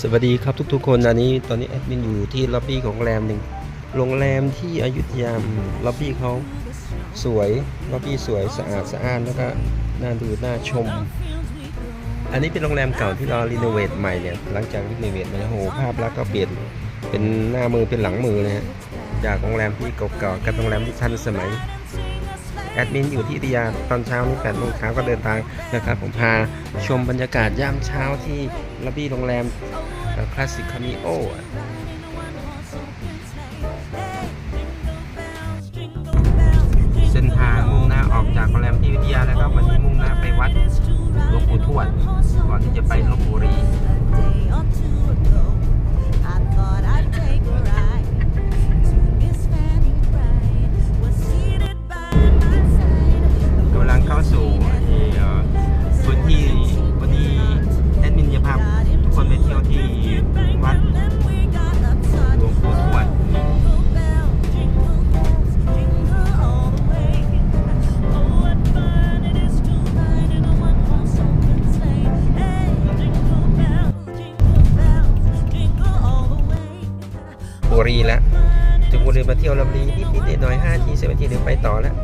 สวัสดีครับทุกๆคนอันนี้ตอนนี้แอดมินอยู่ที่ล็อบบี้ของโรงแรมหนึ่งโรงแรมที่อยุธยาล็อบบี้เขาสวยล็อบบี้สวยสะอาดสะอ้านแล้วก็น่าดูน่าชม อันนี้เป็นโรงแรมเก่าที่เรารีโนเวทใหม่เนี่ยหลังจากรีโนเวทมาแล้วโหภาพลักษณ์ก็เปลี่ยนเป็นหน้ามือเป็นหลังมือเลยฮะจากโรงแรมที่เก่าๆกับโรงแรมที่ทันสมัย แอดมินอยู่ที่อยุธยาตอนเช้านี้8โมงเช้าก็เดินทางนะครับผมพาชมบรรยากาศยามเช้าที่ล็อบบี้โรงแรมคลาสสิกคามิโอเส้นทางมุ่งหน้าออกจากโรงแรมที่อยุธยาแล้วก็วันนี้มุ่งหน้าไปวัดหลวงปู่ทวดก่อนที่จะไปลบบุรี I thought I'd take a ride บุรีแล้วจุงบุรีมาเที่ยวลำลีนิดๆหน่อยๆห้าทีสิบนาทีเดี๋ยวไปต่อแล้ว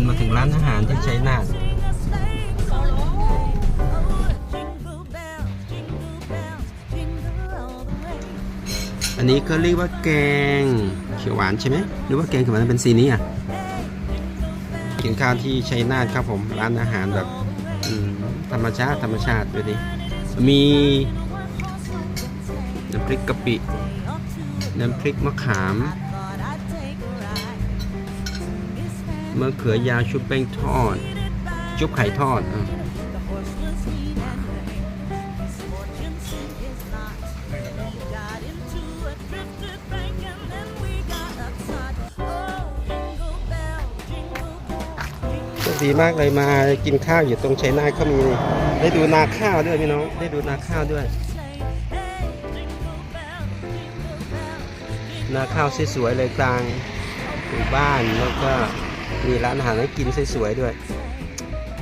น้ำฟ้าก็ขนมาถึงร้านอาหารที่ชัยนาทอันนี้ก็เรียกว่าแกงเขียวหวานใช่ไหมหรือว่าแกงเขียวหวานเป็นสีนี้อะกินข้าวที่ชัยนาทครับผมร้านอาหารแบบธรรมชาติธรรมชาติดูดิมีน้ำพริกกะปิน้ำพริกมะขาม มะเขือยาวชุบแป้งทอด ชุบไข่ทอดอะดีมากเลยมากินข้าวอยู่ตรงชัยนาทเขามีได้ดูนาข้าวด้วยพี่น้องได้ดูนาข้าวด้วย นาข้าวสวยๆเลยกลางหมู่บ้านแล้วก็ มีร้านอาหารให้กินสวยๆด้วย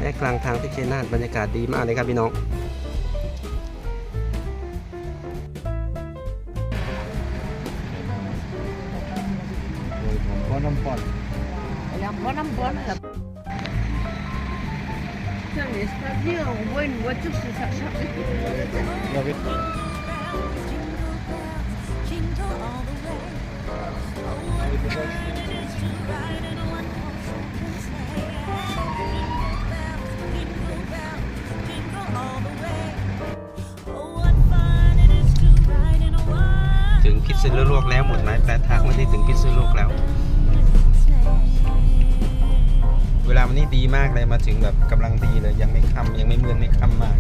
และกลางทางที่ชัยนาทบรรยากาศดีมากเลยครับพี่น้อง Alors, voilà, voilà. Putain, mais c'est pas bien, on voit une voiture se faire charger. Oh, ษณุโลกแล้วหมดหมายปลายทางวันนี้ถึงพิษณุโลกแล้ว เวลาวันนี้ดีมากเลยมาถึงแบบกำลังดีเลยยังไม่ค่ำยังไม่เมือนไม่ค่ำมาก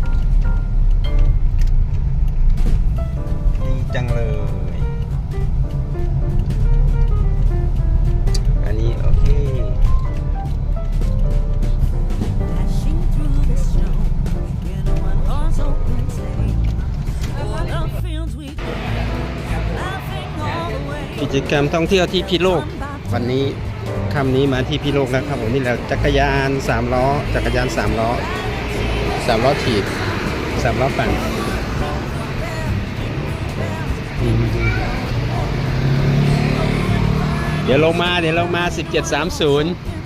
ดีจังเลย กิจกรรมท่องเที่ยวที่พิโลก วันนี้ค่ำนี้มาที่พิโลกนะครับผมนี่แหละจักรยานสามล้อ จักรยานสามล้อสามล้อถีบสามล้อปั่นเดี๋ยวลงมาเดี๋ยวลงมา 1730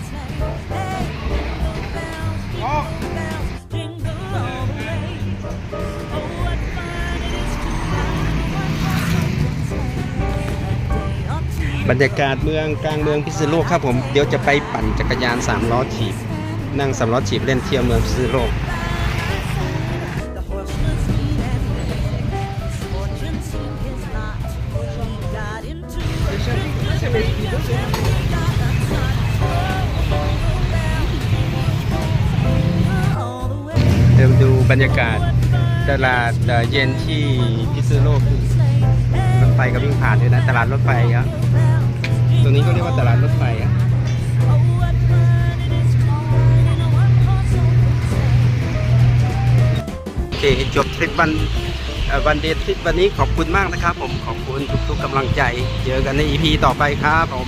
บรรยากาศเมืองกลางเมืองพิษณุโลกครับผมเดี๋ยวจะไปปั่นจักรยานสามล้อถีบนั่งสามล้อถีบเล่นเที่ยวเมืองพิษณุโลกเดินดูบรรยากาศตลาดเอ่อเย็นที่พิษณุโลกรถไฟก็วิ่งผ่านด้วยนะ ตลาดรถไฟครับ ตรงนี้ก็เรียกว่าตลาดรถไฟอะโอเคจบทริปวันวันเดททริปวันนี้ขอบคุณมากนะครับผมขอบคุณทุกๆกำลังใจ เจอกันใน EP ต่อไปครับผม